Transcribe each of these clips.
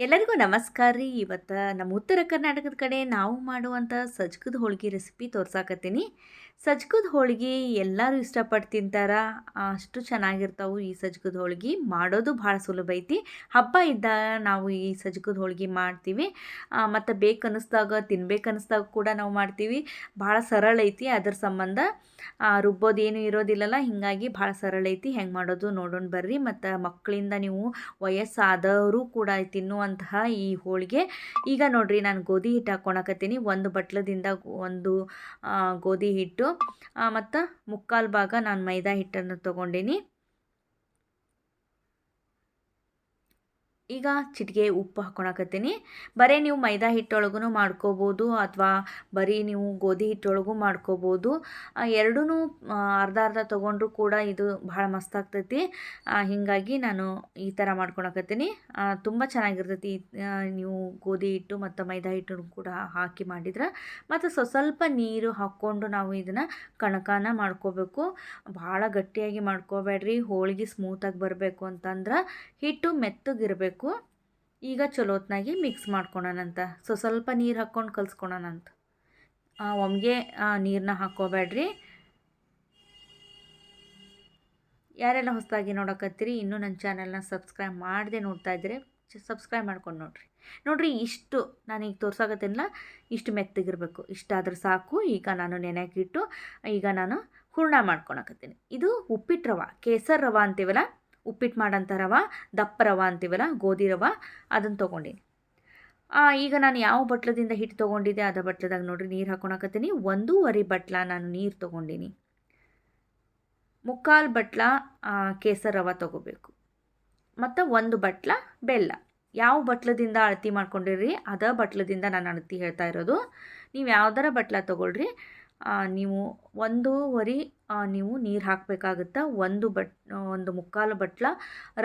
ಎಲ್ಲರಿಗೂ ನಮಸ್ಕಾರ ರೀ. ಇವತ್ತು ನಮ್ಮ ಉತ್ತರ ಕರ್ನಾಟಕದ ಕಡೆ ನಾವು ಮಾಡುವಂಥ ಸಜ್ಕದ ಹೋಳ್ಗೆ ರೆಸಿಪಿ ತೋರ್ಸಾಕತ್ತೀನಿ. ಸಜ್ಕದ ಹೋಳಿಗೆ ಎಲ್ಲರೂ ಇಷ್ಟಪಟ್ಟು ತಿಂತಾರ, ಅಷ್ಟು ಚೆನ್ನಾಗಿರ್ತಾವೆ ಈ ಸಜ್ಕದ ಹೋಳಿಗೆ. ಮಾಡೋದು ಭಾಳ ಸುಲಭ ಐತಿ. ಹಬ್ಬ ಇದ್ದಾಗ ನಾವು ಈ ಸಜ್ಕದ ಹೋಳಿಗೆ ಮಾಡ್ತೀವಿ. ಮತ್ತು ಬೇಕನ್ನಿಸ್ದಾಗ ತಿನ್ಬೇಕನ್ನಿಸ್ದಾಗ ಕೂಡ ನಾವು ಮಾಡ್ತೀವಿ. ಭಾಳ ಸರಳ ಐತಿ ಅದ್ರ ಸಂಬಂಧ. ರುಬ್ಬೋದು ಏನು ಇರೋದಿಲ್ಲಲ್ಲ, ಹೀಗಾಗಿ ಭಾಳ ಸರಳ ಐತಿ. ಹೆಂಗೆ ಮಾಡೋದು ನೋಡೋಣ ಬರ್ರಿ. ಮತ್ತು ಮಕ್ಕಳಿಂದ ನೀವು ವಯಸ್ಸಾದವರು ಕೂಡ ತಿನ್ನುವಂತಹ ಈ ಹೋಳಿಗೆ. ಈಗ ನೋಡ್ರಿ, ನಾನು ಗೋಧಿ ಹಿಟ್ಟು ಹಾಕ್ಕೊಳಕತ್ತೀನಿ ಒಂದು ಬಟ್ಲದಿಂದ ಒಂದು ಗೋಧಿ ಹಿಟ್ಟು ಮತ್ತು ಮುಕ್ಕಾಲು ಭಾಗ ನಾನು ಮೈದಾ ಹಿಟ್ಟನ್ನು ತೊಗೊಂಡೀನಿ. ಈಗ ಚಿಟಿಗೆ ಉಪ್ಪು ಹಾಕ್ಕೊಳಕತ್ತೀನಿ ಬರೀ ನೀವು ಮೈದಾ ಹಿಟ್ಟೊಳಗೂ ಮಾಡ್ಕೋಬೋದು ಅಥವಾ ಬರೀ ನೀವು ಗೋಧಿ ಹಿಟ್ಟೊಳಗೂ ಮಾಡ್ಕೋಬೋದು. ಎರಡೂ ಅರ್ಧ ಅರ್ಧ ತೊಗೊಂಡ್ರೂ ಕೂಡ ಇದು ಭಾಳ ಮಸ್ತ್ ಆಗ್ತೈತಿ. ಹೀಗಾಗಿ ನಾನು ಈ ಥರ ಮಾಡ್ಕೊಳಕತ್ತೀನಿ. ತುಂಬ ಚೆನ್ನಾಗಿರ್ತೈತಿ. ನೀವು ಗೋಧಿ ಹಿಟ್ಟು ಮತ್ತು ಮೈದಾ ಹಿಟ್ಟು ಕೂಡ ಹಾಕಿ ಮಾಡಿದ್ರೆ ಮತ್ತು ಸ್ವ ಸ್ವಲ್ಪ ನೀರು ಹಾಕ್ಕೊಂಡು ನಾವು ಇದನ್ನು ಕಣಕನ ಮಾಡ್ಕೋಬೇಕು. ಭಾಳ ಗಟ್ಟಿಯಾಗಿ ಮಾಡ್ಕೋಬೇಡ್ರಿ. ಹೋಳಿಗೆ ಸ್ಮೂತಾಗಿ ಬರಬೇಕು ಅಂತಂದ್ರೆ ಹಿಟ್ಟು ಮೆತ್ತಗಿರಬೇಕು. ಈಗ ಚಲೋತ್ನಾಗಿ ಮಿಕ್ಸ್ ಮಾಡ್ಕೊಳೋಣಂತ. ಸೊ ಸ್ವಲ್ಪ ನೀರು ಹಾಕ್ಕೊಂಡು ಕಲ್ಸ್ಕೊಳೋಣಂತ. ಒಮ್ಗೆ ನೀರನ್ನ ಹಾಕ್ಕೋಬೇಡ್ರಿ. ಯಾರೆಲ್ಲ ಹೊಸದಾಗಿ ನೋಡೋಕತ್ತೀರಿ, ಇನ್ನೂ ನನ್ನ ಚಾನೆಲ್ನ ಸಬ್ಸ್ಕ್ರೈಬ್ ಮಾಡದೆ ನೋಡ್ತಾ ಇದ್ದರೆ ಸಬ್ಸ್ಕ್ರೈಬ್ ಮಾಡ್ಕೊಂಡು ನೋಡ್ರಿ. ನೋಡಿರಿ, ಇಷ್ಟು ನಾನೀಗ ಈಗ ತೋರ್ಸಾಕತ್ತೀನಲ್ಲ ಇಷ್ಟು ಮೆತ್ತಗಿರಬೇಕು. ಇಷ್ಟಾದ್ರೆ ಸಾಕು, ಈಗ ನಾನು ನೆನೆಯಾಕಿಟ್ಟು ಈಗ ನಾನು ಹೂರ್ಣ ಮಾಡ್ಕೊಳಕತ್ತೀನಿ. ಇದು ಉಪ್ಪಿಟ್ಟು ರವೆ, ಕೇಸರ್ ರವೆ ಅಂತೀವಲ್ಲ? ಉಪ್ಪಿಟ್ಟು ಮಾಡೋಂಥ ರವೆ, ದಪ್ಪ ರವೆ ಅಂತೀವಲ್ಲ, ಗೋಧಿ ರವೆ ಅದನ್ನು ತೊಗೊಂಡಿನಿ ಈಗ ನಾನು ಯಾವ ಬಟ್ಲದಿಂದ ಹಿಟ್ಟು ತೊಗೊಂಡಿದ್ದೆ, ಅದ ಬಟ್ಲದಾಗ ನೋಡಿರಿ ನೀರು ಹಾಕೊಳಕತ್ತೀನಿ ಒಂದೂವರೆ ಬಟ್ಲ ನಾನು ನೀರು ತೊಗೊಂಡಿನಿ. ಮುಕ್ಕಾಲು ಬಟ್ಲ ಕೇಸರ ರವೆ ತೊಗೋಬೇಕು. ಮತ್ತು ಒಂದು ಬಟ್ಲ ಬೆಲ್ಲ. ಯಾವ ಬಟ್ಲದಿಂದ ಅಳತಿ ಮಾಡ್ಕೊಂಡಿರಿ, ಅದ ಬಟ್ಲದಿಂದ ನಾನು ಅಳತಿ ಹೇಳ್ತಾ ಇರೋದು. ನೀವು ಯಾವ್ದಾರ ಬಟ್ಲ ತೊಗೊಳ್ರಿ. ನೀವು ಒಂದೂವರೆ ನೀವು ನೀರು ಹಾಕಬೇಕಾಗುತ್ತೆ ಒಂದು ಬಟ್ ಒಂದು ಮುಕ್ಕಾಲು ಬಟ್ಲ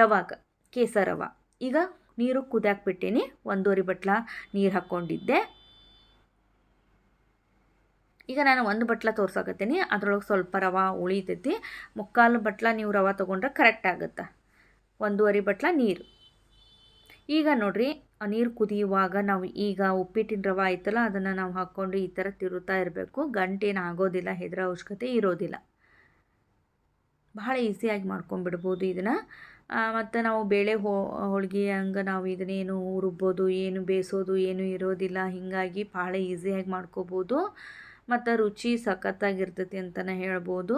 ರವಾಗ ಕೇಸರ ರವ ಈಗ ನೀರು ಕುದಿಯಾಕೆ ಬಿಟ್ಟೀನಿ ಒಂದೂವರೆ ಬಟ್ಲ ನೀರು ಹಾಕ್ಕೊಂಡಿದ್ದೆ. ಈಗ ನಾನು ಒಂದು ಬಟ್ಲ ತೋರ್ಸಾಕತ್ತೀನಿ, ಅದ್ರೊಳಗೆ ಸ್ವಲ್ಪ ರವ ಉಳಿತೈತಿ. ಮುಕ್ಕಾಲು ಬಟ್ಲ ನೀವು ರವ ತೊಗೊಂಡ್ರೆ ಕರೆಕ್ಟ್ ಆಗುತ್ತೆ. ಒಂದೂವರೆ ಬಟ್ಲ ನೀರು. ಈಗ ನೋಡಿರಿ ನೀರು ಕುದಿಯುವಾಗ ನಾವು ಈಗ ಉಪ್ಪಿಟ್ಟಿನ ರವ ಆಯ್ತಲ್ಲ ಅದನ್ನು ನಾವು ಹಾಕ್ಕೊಂಡು ಈ ಥರ ತಿರುತ್ತಾ ಇರಬೇಕು. ಗಂಟೇನು ಆಗೋದಿಲ್ಲ, ಹೆದರ ಅವಶ್ಯಕತೆ ಇರೋದಿಲ್ಲ. ಬಹಳ ಈಸಿಯಾಗಿ ಮಾಡ್ಕೊಂಡ್ಬಿಡ್ಬೋದು ಇದನ್ನು. ಮತ್ತು ನಾವು ಬೇಳೆ ಹೋ, ಹೋಳಿಗೆ ಹಂಗೆ ನಾವು ಇದನ್ನೇನು ರುಬ್ಬೋದು, ಏನು ಬೇಯಿಸೋದು, ಏನು ಇರೋದಿಲ್ಲ, ಹೀಗಾಗಿ ಭಾಳ ಈಸಿಯಾಗಿ ಮಾಡ್ಕೋಬೋದು. ಮತ್ತು ರುಚಿ ಸಖತ್ತಾಗಿರ್ತೈತಿ ಅಂತಲೇ ಹೇಳ್ಬೋದು.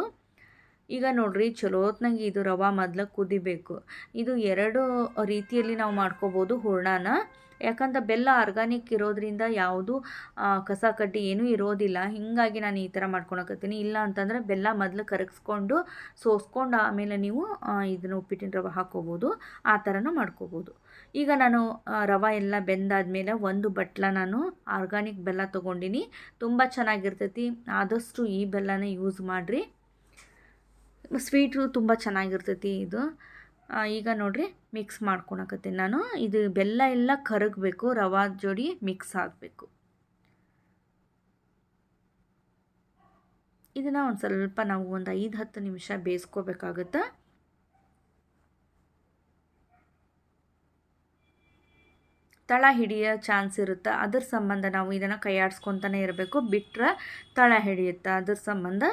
ಈಗ ನೋಡಿರಿ ಚಲೋತ್ನಾಗೆ ಇದು ರವೆ ಮೊದ್ಲು ಕುದಿಬೇಕು. ಇದು ಎರಡು ರೀತಿಯಲ್ಲಿ ನಾವು ಮಾಡ್ಕೋಬೋದು ಹೂರ್ಣನ. ಯಾಕಂದ್ರೆ ಬೆಲ್ಲ ಆರ್ಗಾನಿಕ್ ಇರೋದ್ರಿಂದ ಯಾವುದು ಕಸ ಕಡ್ಡಿ ಏನೂ ಇರೋದಿಲ್ಲ. ಹೀಗಾಗಿ ನಾನು ಈ ಥರ ಮಾಡ್ಕೊಳಕತ್ತೀನಿ. ಇಲ್ಲ ಅಂತಂದರೆ ಬೆಲ್ಲ ಮೊದಲು ಕರಗಿಸ್ಕೊಂಡು ಸೋಸ್ಕೊಂಡು ಆಮೇಲೆ ನೀವು ಇದನ್ನು ಉಪ್ಪಿಟ್ಟಿನ ರವೆ ಹಾಕ್ಕೋಬೋದು. ಆ ಥರನೂ ಮಾಡ್ಕೋಬೋದು. ಈಗ ನಾನು ರವೆ ಎಲ್ಲ ಬೆಂದಾದ್ಮೇಲೆ ಒಂದು ಬಟ್ಲ ನಾನು ಆರ್ಗಾನಿಕ್ ಬೆಲ್ಲ ತೊಗೊಂಡಿನಿ. ತುಂಬ ಚೆನ್ನಾಗಿರ್ತೈತಿ. ಆದಷ್ಟು ಈ ಬೆಲ್ಲನೇ ಯೂಸ್ ಮಾಡಿರಿ. ಸ್ವೀಟು ತುಂಬ ಚೆನ್ನಾಗಿರ್ತೈತಿ ಇದು. ಈಗ ನೋಡಿರಿ ಮಿಕ್ಸ್ ಮಾಡ್ಕೊಳಕತ್ತೀನಿ ನಾನು ಇದು ಬೆಲ್ಲ ಎಲ್ಲ ಕರಗಬೇಕು, ರವಾ ಜೋಡಿ ಮಿಕ್ಸ್ ಆಗಬೇಕು. ಇದನ್ನು ಒಂದು ಸ್ವಲ್ಪ ನಾವು ಒಂದು ಐದು ಹತ್ತು ನಿಮಿಷ ಬೇಯಿಸ್ಕೋಬೇಕಾಗುತ್ತೆ? ತಳ ಹಿಡಿಯೋ ಚಾನ್ಸ್ ಇರುತ್ತೆ? ಅದ್ರ ಸಂಬಂಧ ನಾವು ಇದನ್ನು ಕೈಯಾಡಿಸ್ಕೊತಾನೆ ಇರಬೇಕು. ಬಿಟ್ಟರೆ ತಳ ಹಿಡಿಯುತ್ತೆ? ಅದ್ರ ಸಂಬಂಧ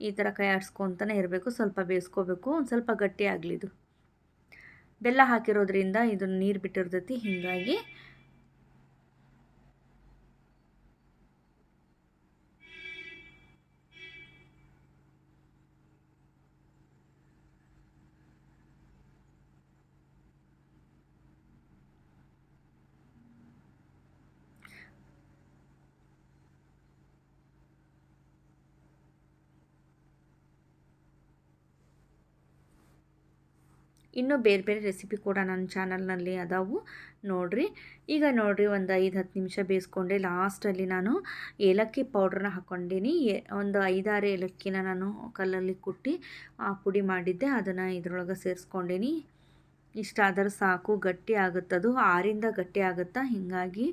ಈ ಥರ ಕೈಯಾಡಿಸ್ಕೊತಾನೆ ಇರಬೇಕು. ಸ್ವಲ್ಪ ಬೇಯಿಸ್ಕೋಬೇಕು. ಒಂದು ಸ್ವಲ್ಪ ಗಟ್ಟಿ ಆಗಲಿದು ಬೆಲ್ಲ ಹಾಕಿರೋದ್ರಿಂದ ಇದು ನೀರು ಬಿಟ್ಟಿರ್ತೈತಿ. ಹೀಗಾಗಿ ಇನ್ನೂ ಬೇರೆ ಬೇರೆ ರೆಸಿಪಿ ಕೂಡ ನನ್ನ ಚಾನಲ್ನಲ್ಲಿ ಅದಾವು. ನೋಡಿರಿ. ಈಗ ನೋಡಿರಿ ಒಂದು ಐದು ಹತ್ತು ನಿಮಿಷ ಬೇಯಿಸ್ಕೊಂಡೆ. ಲಾಸ್ಟಲ್ಲಿ ನಾನು ಏಲಕ್ಕಿ ಪೌಡ್ರನ್ನ ಹಾಕ್ಕೊಂಡೀನಿ. ಒಂದು ಐದಾರು ಏಲಕ್ಕಿನ ನಾನು ಕಲ್ಲಲ್ಲಿ ಕುಟ್ಟಿ ಆ ಪುಡಿ ಮಾಡಿದ್ದೆ. ಅದನ್ನು ಇದ್ರೊಳಗೆ ಸೇರಿಸ್ಕೊಂಡೀನಿ. ಇಷ್ಟಾದರೆ ಸಾಕು, ಗಟ್ಟಿ ಆಗುತ್ತದು ಆರಿಂದ ಗಟ್ಟಿ ಆಗುತ್ತಾ? ಹೀಗಾಗಿ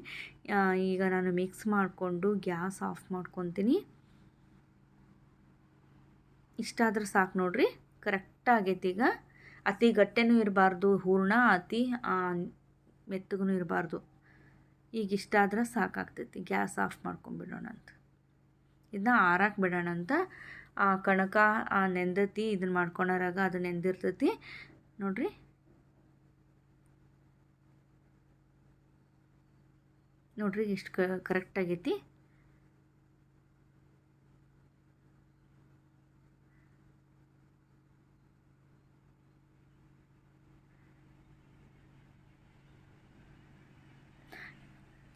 ಈಗ ನಾನು ಮಿಕ್ಸ್ ಮಾಡಿಕೊಂಡು ಗ್ಯಾಸ್ ಆಫ್ ಮಾಡ್ಕೊತೀನಿ. ಇಷ್ಟಾದ್ರೆ ಸಾಕು ನೋಡ್ರಿ. ಕರೆಕ್ಟ್ ಆಗೈತೆ ಈಗ. ಅತಿ ಗಟ್ಟೆನೂ ಇರಬಾರ್ದು, ಹೂರ್ಣ ಅತಿ ಮೆತ್ತಗೂ ಇರಬಾರ್ದು. ಈಗ ಇಷ್ಟ ಆದ್ರೆ ಸಾಕಾಗ್ತೈತಿ, ಗ್ಯಾಸ್ ಆಫ್ ಮಾಡ್ಕೊಂಡ್ಬಿಡೋಣ ಅಂತ ಇದನ್ನ ಆರಾಕ್ ಬಿಡೋಣ ಅಂತ ಆ ಕಣಕ, ಆ ನೆಂದತಿ ಇದನ್ನ ಮಾಡ್ಕೊಳೋರಾಗ ಅದು ನೆಂದಿರ್ತೈತಿ. ನೋಡ್ರಿ. ನೋಡ್ರಿ ಎಷ್ಟು ಕರೆಕ್ಟ್ ಆಗೈತಿ.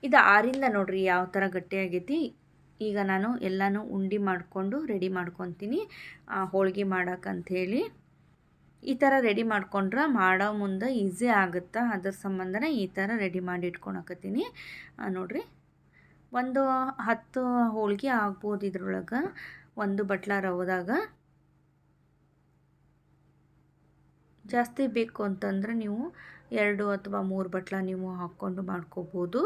ಇದು ಆರಿಂದ ನೋಡ್ರಿ ಯಾವ ಥರ ಗಟ್ಟಿಯಾಗೈತಿ ಈಗ ನಾನು ಎಲ್ಲನೂ ಉಂಡೆ ಮಾಡಿಕೊಂಡು ರೆಡಿ ಮಾಡ್ಕೊತೀನಿ. ಹೋಳಿಗೆ ಮಾಡೋಕ್ಕಂಥೇಳಿ ಈ ಥರ ರೆಡಿ ಮಾಡ್ಕೊಂಡ್ರೆ ಮಾಡೋ ಮುಂದೆ ಈಸಿ ಆಗುತ್ತಾ. ಅದ್ರ ಸಂಬಂಧನೇ ಈ ಥರ ರೆಡಿ ಮಾಡಿ ಇಟ್ಕೊಳಕತ್ತೀನಿ. ನೋಡಿರಿ. ಒಂದು ಹತ್ತು ಹೋಳಿಗೆ ಆಗ್ಬೋದು ಇದ್ರೊಳಗೆ. ಒಂದು ಬಟ್ಲ ರವದಾಗ ಜಾಸ್ತಿ ಬೇಕು ಅಂತಂದ್ರೆ ನೀವು ಎರಡು ಅಥವಾ ಮೂರು ಬಟ್ಲ ನೀವು ಹಾಕ್ಕೊಂಡು ಮಾಡ್ಕೋಬೋದು.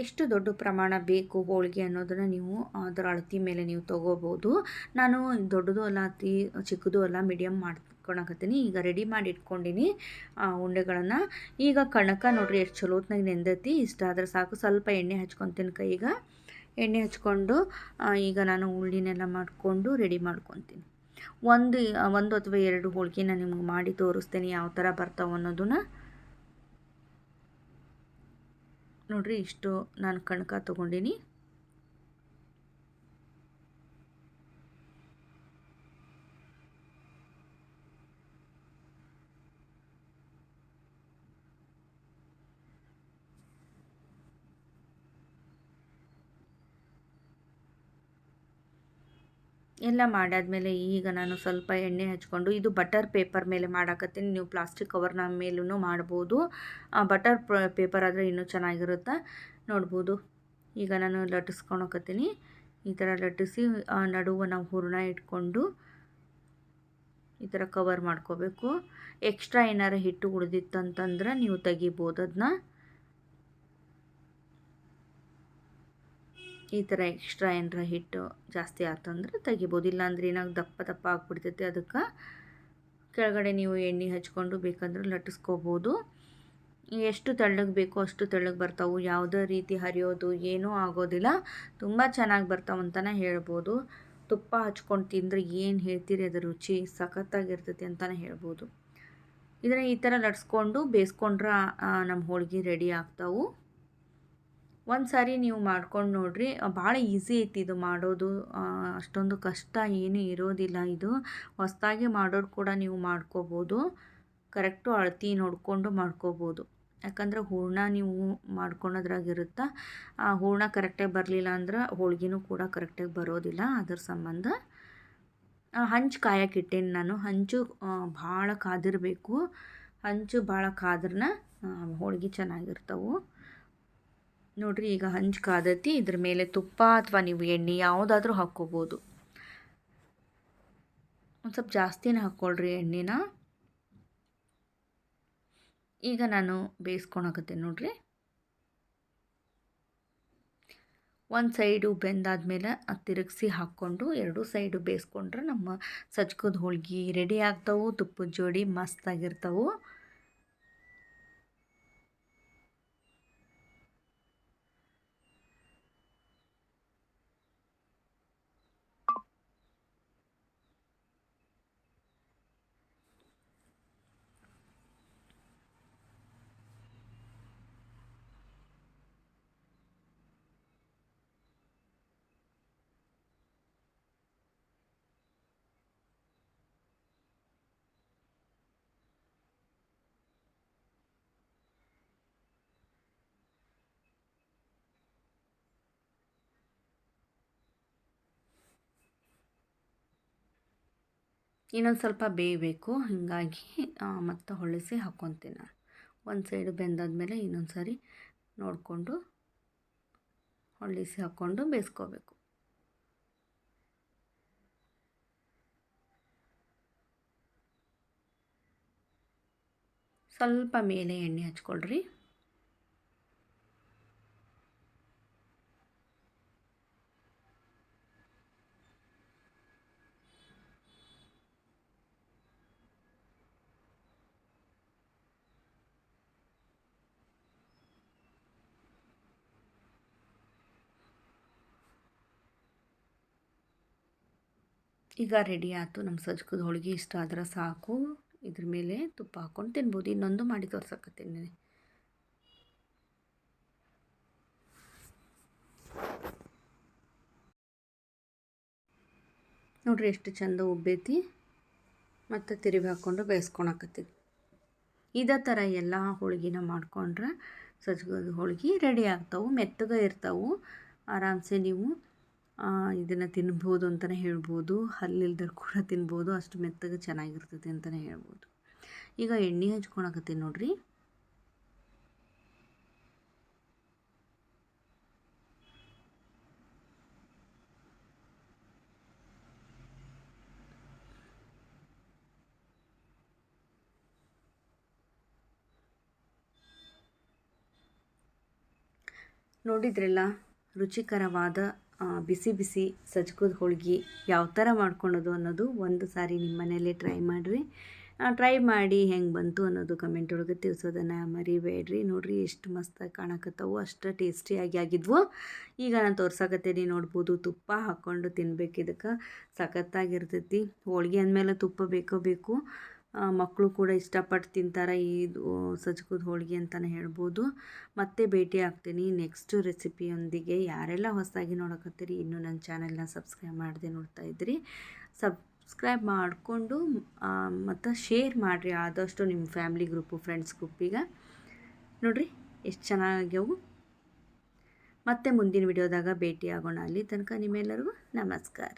ಎಷ್ಟು ದೊಡ್ಡ ಪ್ರಮಾಣ ಬೇಕು ಹೋಳಿಗೆ ಅನ್ನೋದನ್ನು ನೀವು ಅದರ ಅಳತಿ ಮೇಲೆ ನೀವು ತೊಗೋಬೋದು. ನಾನು ದೊಡ್ಡದು ಅಲ್ಲ, ಅತಿ ಚಿಕ್ಕದು ಅಲ್ಲ ಮೀಡಿಯಮ್ ಮಾಡ್ಕೊಳಕತ್ತೀನಿ. ಈಗ ರೆಡಿ ಮಾಡಿ ಇಟ್ಕೊಂಡಿನಿ ಉಂಡೆಗಳನ್ನು. ಈಗ ಕಣಕ ನೋಡ್ರಿ, ಎಷ್ಟು ಚಲೋತ್ನಾಗ ನೆಂದತಿ. ಇಷ್ಟ ಆದರೆ ಸಾಕು, ಸ್ವಲ್ಪ ಎಣ್ಣೆ ಹಚ್ಕೊತೀನಿ ಕೈಗೆ. ಎಣ್ಣೆ ಹಚ್ಕೊಂಡು ಈಗ ನಾನು ಉಳ್ಳಿನೆಲ್ಲ ಮಾಡಿಕೊಂಡು ರೆಡಿ ಮಾಡ್ಕೊತೀನಿ. ಒಂದು ಒಂದು ಅಥವಾ ಎರಡು ಹೋಳಿಗೆ ನಾನು ನಿಮ್ಗೆ ಮಾಡಿ ತೋರಿಸ್ತೀನಿ, ಯಾವ ಥರ ಬರ್ತಾವೆ ಅನ್ನೋದನ್ನ. ನೋಡ್ರಿ ಇಷ್ಟು ನಾನು ಕಣಕ ತೊಗೊಂಡಿನಿ. ಎಲ್ಲ ಮಾಡಾದ್ಮೇಲೆ ಈಗ ನಾನು ಸ್ವಲ್ಪ ಎಣ್ಣೆ ಹಚ್ಕೊಂಡು ಇದು ಬಟರ್ ಪೇಪರ್ ಮೇಲೆ ಮಾಡಾಕತ್ತೀನಿ. ನೀವು ಪ್ಲಾಸ್ಟಿಕ್ ಕವರ್ನ ಮೇಲೂ ಮಾಡ್ಬೋದು. ಬಟರ್ ಪೇಪರ್ ಆದರೆ ಇನ್ನೂ ಚೆನ್ನಾಗಿರುತ್ತೆ. ನೋಡ್ಬೋದು. ಈಗ ನಾನು ಲಟ್ಟಿಸ್ಕೊಳಕತ್ತೀನಿ. ಈ ಥರ ಲಟ್ಟಿಸಿ ನಡುವೆ ನಾವು ಹೂರಣ ಇಟ್ಕೊಂಡು ಈ ಥರ ಕವರ್ ಮಾಡ್ಕೋಬೇಕು. ಎಕ್ಸ್ಟ್ರಾ ಏನಾರು ಹಿಟ್ಟು ಉಳಿದಿತ್ತಂತಂದ್ರೆ ನೀವು ತೆಗಿಬೋದು ಅದನ್ನ ಈ ಥರ ಎಕ್ಸ್ಟ್ರಾ ಏನರ ಹಿಟ್ಟು ಜಾಸ್ತಿ ಆತಂದ್ರೆ ತೆಗಿಬೋದು. ಇಲ್ಲಾಂದ್ರೆ ಏನಾಗ ದಪ್ಪ ದಪ್ಪ ಆಗಿಬಿಡ್ತೈತಿ ಅದಕ್ಕೆ ಕೆಳಗಡೆ ನೀವು ಎಣ್ಣೆ ಹಚ್ಕೊಂಡು ಬೇಕಂದ್ರೆ ಲಟ್ಟಿಸ್ಕೋಬೋದು. ಎಷ್ಟು ತೆಳ್ಳಗೆ ಬೇಕೋ ಅಷ್ಟು ತೆಳ್ಳಗೆ ಬರ್ತಾವೆ. ಯಾವುದೇ ರೀತಿ ಹರಿಯೋದು ಏನೂ ಆಗೋದಿಲ್ಲ. ತುಂಬ ಚೆನ್ನಾಗಿ ಬರ್ತಾವೆ ಅಂತಲೇ ಹೇಳ್ಬೋದು. ತುಪ್ಪ ಹಚ್ಕೊಂಡು ತಿಂದರೆ ಏನು ಹೇಳ್ತೀರಿ ಅದರ ರುಚಿ? ಸಖತ್ತಾಗಿರ್ತೈತಿ ಅಂತಲೇ ಹೇಳ್ಬೋದು. ಇದನ್ನು ಈ ಥರ ಲಟ್ಸ್ಕೊಂಡು ಬೇಯಿಸ್ಕೊಂಡ್ರೆ ನಮ್ಮ ಹೋಳಿಗೆ ರೆಡಿ ಆಗ್ತಾವೆ. ಒಂದು ಸಾರಿ ನೀವು ಮಾಡ್ಕೊಂಡು ನೋಡಿರಿ. ಭಾಳ ಈಸಿ ಐತಿ ಇದು ಮಾಡೋದು. ಅಷ್ಟೊಂದು ಕಷ್ಟ ಏನೂ ಇರೋದಿಲ್ಲ ಇದು. ಹೊಸದಾಗಿ ಮಾಡೋರು ಕೂಡ ನೀವು ಮಾಡ್ಕೋಬೋದು. ಕರೆಕ್ಟು ಅಳತಿ ನೋಡಿಕೊಂಡು ಮಾಡ್ಕೋಬೋದು. ಯಾಕಂದರೆ ಹೂರ್ಣ ನೀವು ಮಾಡ್ಕೊಳೋದ್ರಾಗಿರುತ್ತೆ. ಆ, ಹೂರ್ಣ ಕರೆಕ್ಟಾಗಿ ಬರಲಿಲ್ಲ ಅಂದ್ರೆ ಹೋಳಿಗೆನೂ ಕೂಡ ಕರೆಕ್ಟಾಗಿ ಬರೋದಿಲ್ಲ ಅದ್ರ ಸಂಬಂಧ. ಹಂಚು ಕಾಯಕ್ಕಿಟ್ಟೇನೆ ನಾನು. ಹಂಚು ಭಾಳ ಕಾದಿರಬೇಕು. ಹಂಚು ಭಾಳ ಕಾದ್ರನ ಹೋಳಿಗೆ ಚೆನ್ನಾಗಿರ್ತವೆ. ನೋಡಿರಿ, ಈಗ ಹಂಚು ಕಾದತಿ, ಇದ್ರ ಮೇಲೆ ತುಪ್ಪ ಅಥವಾ ನೀವು ಎಣ್ಣೆ ಯಾವುದಾದ್ರೂ ಹಾಕ್ಕೋಬೋದು. ಒಂದು ಸ್ವಲ್ಪ ಜಾಸ್ತಿನೇ ಹಾಕ್ಕೊಳ್ರಿ ಎಣ್ಣೆನ. ಈಗ ನಾನು ಬೇಯಿಸ್ಕೊಳಕತ್ತೆ ನೋಡಿರಿ. ಒಂದು ಸೈಡು ಬೆಂದಾದ್ಮೇಲೆ ತಿರುಗಿಸಿ ಹಾಕ್ಕೊಂಡು ಎರಡು ಸೈಡು ಬೇಯಿಸ್ಕೊಂಡ್ರೆ ನಮ್ಮ ಸಜ್ಕದ ಹೋಳ್ಗೆ ರೆಡಿ ಆಗ್ತಾವೆ, ತುಪ್ಪದ ಜೋಡಿ ಮಸ್ತಾಗಿರ್ತವೆ ಇನ್ನೊಂದು ಸ್ವಲ್ಪ ಬೇಯಬೇಕು. ಹೀಗಾಗಿ ಮತ್ತೆ ಹೊಳಿಸಿ ಹಾಕ್ಕೊತೀನಿ ನಾನು. ಒಂದು ಸೈಡು ಬೆಂದಾದ್ಮೇಲೆ ಇನ್ನೊಂದು ಸಾರಿ ನೋಡಿಕೊಂಡು ಹೊಳಿಸಿ ಹಾಕ್ಕೊಂಡು ಬೇಯಿಸ್ಕೋಬೇಕು. ಸ್ವಲ್ಪ ಮೇಲೆ ಎಣ್ಣೆ ಹಚ್ಕೊಳ್ರಿ. ಈಗ ರೆಡಿ ಆಯಿತು. ನಮ್ಮ ಸಜ್ಕದ ಹೋಳಿಗೆ ಇಷ್ಟ ಆದ್ರೆ ಸಾಕು. ಇದ್ರ ಮೇಲೆ ತುಪ್ಪ ಹಾಕ್ಕೊಂಡು ತಿನ್ಬೋದು. ಇನ್ನೊಂದು ಮಾಡಿ ತೋರ್ಸಕತ್ತೀನಿ ನೋಡ್ರಿ ಎಷ್ಟು ಚಂದ ಉಬ್ಬೈತಿ. ಮತ್ತು ತಿರುವಿ ಹಾಕ್ಕೊಂಡು ಬೇಯಿಸ್ಕೊಳಕತ್ತೀವಿ ಇದೇ ಥರ ಎಲ್ಲ ಹೋಳಿಗೆನ ಮಾಡ್ಕೊಂಡ್ರೆ ಸಜ್ಗದ ಹೋಳಿಗೆ ರೆಡಿ ಆಗ್ತಾವೆ. ಮೆತ್ತಗೆ ಇರ್ತಾವೆ. ಆರಾಮ್ಸೆ ನೀವು ಇದನ್ನು ತಿನ್ಬೋದು ಅಂತಲೇ ಹೇಳ್ಬೋದು. ಹಲ್ಲಿಲ್ದರು ಕೂಡ ತಿನ್ಬೋದು. ಅಷ್ಟು ಮೆತ್ತಗೆ ಚೆನ್ನಾಗಿರ್ತೈತಿ ಅಂತಲೇ ಹೇಳ್ಬೋದು. ಈಗ ಎಣ್ಣೆ ಹಚ್ಕೊಳಕತ್ತೀನಿ ನೋಡ್ರಿ. ನೋಡಿದ್ರಲ್ಲ, ರುಚಿಕರವಾದ ಬಿಸಿ ಬಿಸಿ ಸಜ್ಕದ ಹೋಳ್ಗೆ ಯಾವ ಥರ ಮಾಡ್ಕೊಳೋದು ಅನ್ನೋದು ಒಂದು ಸಾರಿ ನಿಮ್ಮ ಮನೆಯಲ್ಲೇ ಟ್ರೈ ಮಾಡಿರಿ. ಟ್ರೈ ಮಾಡಿ ಹೆಂಗೆ ಬಂತು ಅನ್ನೋದು ಕಮೆಂಟ್ ಒಳಗೆ ತಿಳಿಸೋದನ್ನು ಮರಿಬೇಡ್ರಿ. ನೋಡಿರಿ ಎಷ್ಟು ಮಸ್ತಾಗಿ ಕಾಣಕತ್ತವು, ಅಷ್ಟು ಟೇಸ್ಟಿಯಾಗಿ ಆಗಿದ್ವು. ಈಗ ನಾನು ತೋರ್ಸಾಕತ್ತೀನಿ, ನೋಡ್ಬೋದು ತುಪ್ಪ ಹಾಕ್ಕೊಂಡು ತಿನ್ಬೇಕು ಇದಕ್ಕೆ. ಸಖತ್ತಾಗಿರ್ತೈತಿ. ಹೋಳ್ಗೆ ಅಂದಮೇಲೆ ತುಪ್ಪ ಬೇಕೋ ಬೇಕು. ಮಕ್ಕಳು ಕೂಡ ಇಷ್ಟಪಟ್ಟು ತಿಂತಾರೆ ಇದು ಸಜ್ಜಕದ ಹೋಳಿಗೆ ಅಂತಲೇ ಹೇಳ್ಬೋದು. ಮತ್ತೆ ಭೇಟಿ ಆಗ್ತೀನಿ ನೆಕ್ಸ್ಟ್ ರೆಸಿಪಿಯೊಂದಿಗೆ. ಯಾರೆಲ್ಲ ಹೊಸದಾಗಿ ನೋಡಕತ್ತೀರಿ, ಇನ್ನೂ ನನ್ನ ಚಾನೆಲ್ನ ಸಬ್ಸ್ಕ್ರೈಬ್ ಮಾಡದೆ ನೋಡ್ತಾ ಇದ್ರಿ ಸಬ್ಸ್ಕ್ರೈಬ್ ಮಾಡಿಕೊಂಡು ಮತ್ತು ಶೇರ್ ಮಾಡಿರಿ. ಆದಷ್ಟು ನಿಮ್ಮ ಫ್ಯಾಮ್ಲಿ ಗ್ರೂಪು, ಫ್ರೆಂಡ್ಸ್ ಗ್ರೂಪಿಗೆ ನೋಡಿರಿ, ಎಷ್ಟು ಚೆನ್ನಾಗ್ಯವು. ಮತ್ತೆ ಮುಂದಿನ ವಿಡಿಯೋದಾಗ ಭೇಟಿ ಆಗೋಣ ಅಲ್ಲಿ ತನಕ ನಿಮ್ಮೆಲ್ಲರಿಗೂ ನಮಸ್ಕಾರ.